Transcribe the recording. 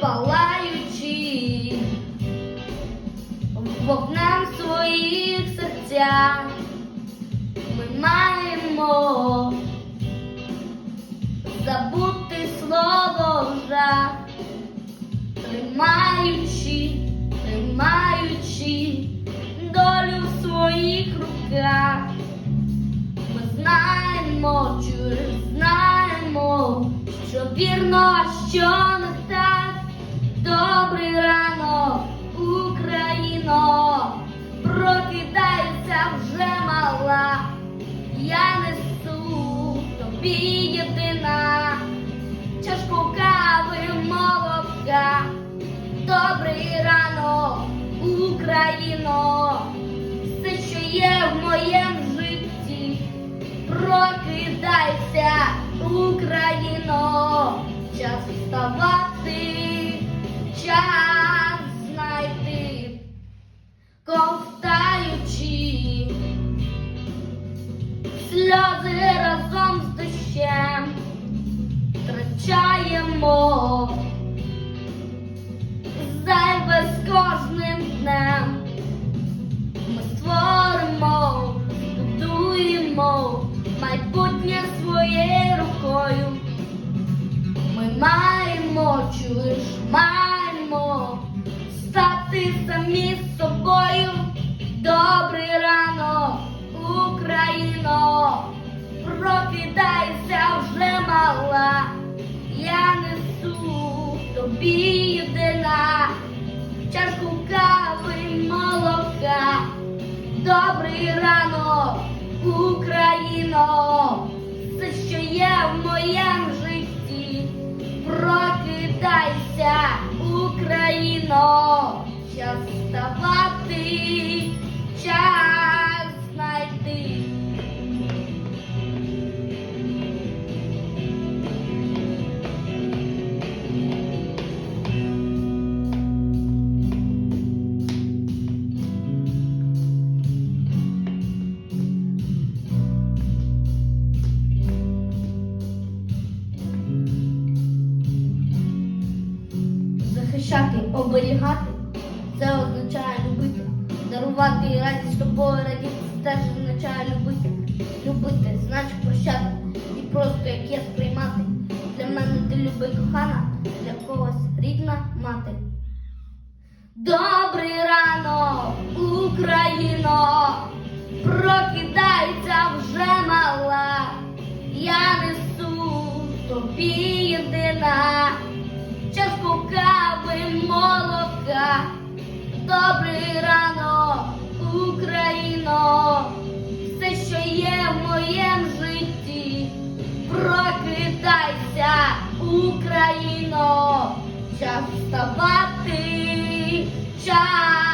палаючи вогнем своїх серцях. Ми маємо забути слово жах, тримаючи, тримаючи долю в своїх руках. Ми знаємо, чуєш, знаємо, що вірно, що. Добрий ранок, Україно, прокидайся вже мала. Я несу тобі єдина, чашку кави молока. Добрий ранок, Україно, все, що є в моєму житті. Прокидайся, Україно, час вставати, чуєш, маємо стати самі з собою. Добрий ранок, Україно, прокидайся вже мала. Я несу тобі єдина чашку кави молока. Добрий ранок, Україно, Україно, час вставати, час Захищати, оберігати, це означає любити, дарувати і радість тобою радіти, це теж означає любити. Любити, значить прощати і просто як є сприймати. Для мене ти люби кохана, для когось рідна мати. Добрий Україно, час вставати, час